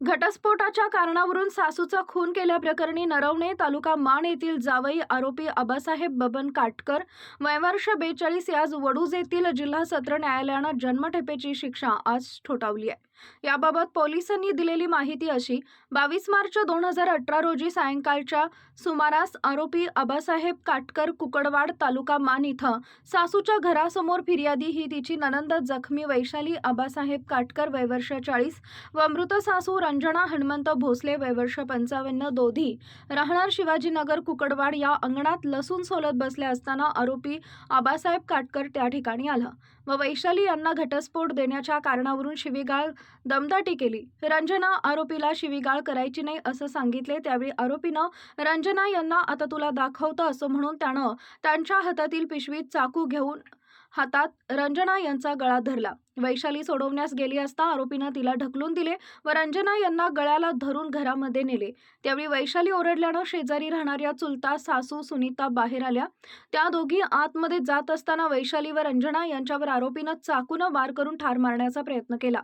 घटस्फोटाच्या कारणावरून सासूचा खून केल्याप्रकरणी नरवणे तालुका मान येथील जावई आरोपी आबासाहेब बबन काटकर वयवर्ष बेचाळीस याज वडूज येथील जिल्हा सत्र न्यायालयानं जन्मठेपेची शिक्षा आज ठोठावली आहे. याबाबत पोलिसांनी दिलेली माहिती अशी बावीस मार्च दोन हजार अठरा रोजी सायंकाळच्या सुमारास आरोपी आबासाहेब काटकर कुकडवाड तालुका मान इथं सासूच्या घरासमोर फिर्यादी ही तिची ननंद जखमी वैशाली आबासाहेब काटकर वयवर्ष चाळीस व मृत सासू रंजना हनुमंत भोसले वयवर्ष पंचावन्न दोधी राहणार शिवाजीनगर कुकडवाड या अंगणात लसूण सोलत बसले असताना आरोपी आबासाहेब काटकर त्या ठिकाणी आला व वैशाली यांना घटस्फोट देण्याच्या कारणावरून शिवीगाळ दमदाटी केली. रंजना आरोपीला शिवीगाळ करायची नाही असं सांगितले. त्यावेळी आरोपीनं रंजना यांना आता तुला दाखवतं असं म्हणून त्यानं त्यांच्या हातातील पिशवीत चाकू घेऊन हातात रंजना यांचा गळा धरला. वैशाली सोडवण्यास गेली असता आरोपीनं तिला ढकलून दिले व रंजना यांना गळ्याला धरून घरामध्ये नेले. त्यावेळी वैशाली ओरडल्यानं शेजारी राहणाऱ्या चुलता सासू सुनीता बाहेर आल्या. त्या दोघी आतमध्ये जात असताना वैशाली व रंजना यांच्यावर आरोपीनं चाकूनं वार करून ठार मारण्याचा प्रयत्न केला.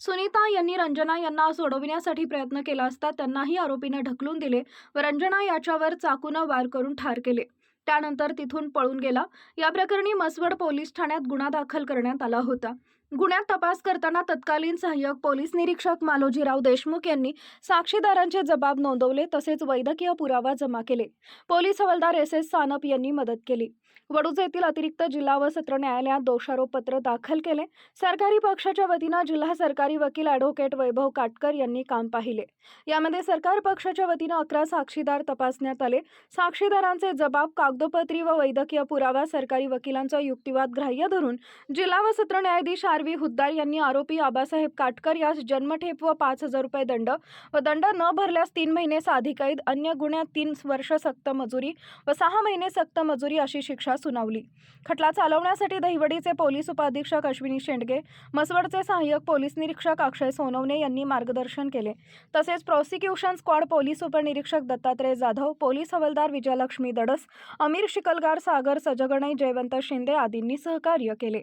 सुनीता यांनी रंजना यांना सोडविण्यासाठी प्रयत्न केला असता त्यांनाही आरोपीनं ढकलून दिले व रंजना याच्यावर चाकूनं वार करून ठार केले. त्यानंतर तिथून पळून गेला. या प्रकरणी मसवड पोलीस ठाण्यात गुन्हा दाखल करण्यात आला होता. गुन्ह्यात तपास करताना तत्कालीन सहाय्यक पोलीस निरीक्षक मालोजीराव देशमुख यांनी साक्षीदारांचे जबाब नोंदवले तसेच वैद्यकीय पुरावा जमा केले. पोलीस हवालदार एस एस सानप यांनी मदत केली. वडूज येथील अतिरिक्त जिल्हा व सत्र न्यायालयात दोषारोपपत्र दाखल केले. सरकारी पक्षाच्या वतीनं जिल्हा सरकारी वकील ॲडव्होकेट वैभव काटकर यांनी काम पाहिले. यामध्ये सरकार पक्षाच्या वतीनं अकरा साक्षीदार तपासण्यात आले. साक्षीदारांचे जबाब कागदोपत्री व वैद्यकीय पुरावा सरकारी वकिलांचा युक्तिवाद ग्राह्य धरून जिल्हा व सत्र न्यायाधीश आर व्ही हुद्दार यांनी आरोपी आबासाहेब काटकर यास जन्मठेप व पाच हजार रुपये दंड. व दंड न भरल्यास तीन महिने साधी कैद अन्य गुन्ह्यात तीन वर्ष सक्त मजुरी व सहा महिने सक्त मजुरी अशी शिक्षा सुनावली. खटला चालवण्यासाठी दहिवडीचे पोलीस उपाधीक्षक अश्विनी शेंडगे मसवडचे सहाय्यक पोलीस निरीक्षक अक्षय सोनवणे यांनी मार्गदर्शन केले. तसेच प्रॉसिक्युशन स्क्वॉड पोलीस उपनिरीक्षक दत्तात्रय जाधव पोलीस हवालदार विजयलक्ष्मी दडस अमीर शिकलगार सागर सजगणे जयवंत शिंदे आदींनी सहकार्य केले.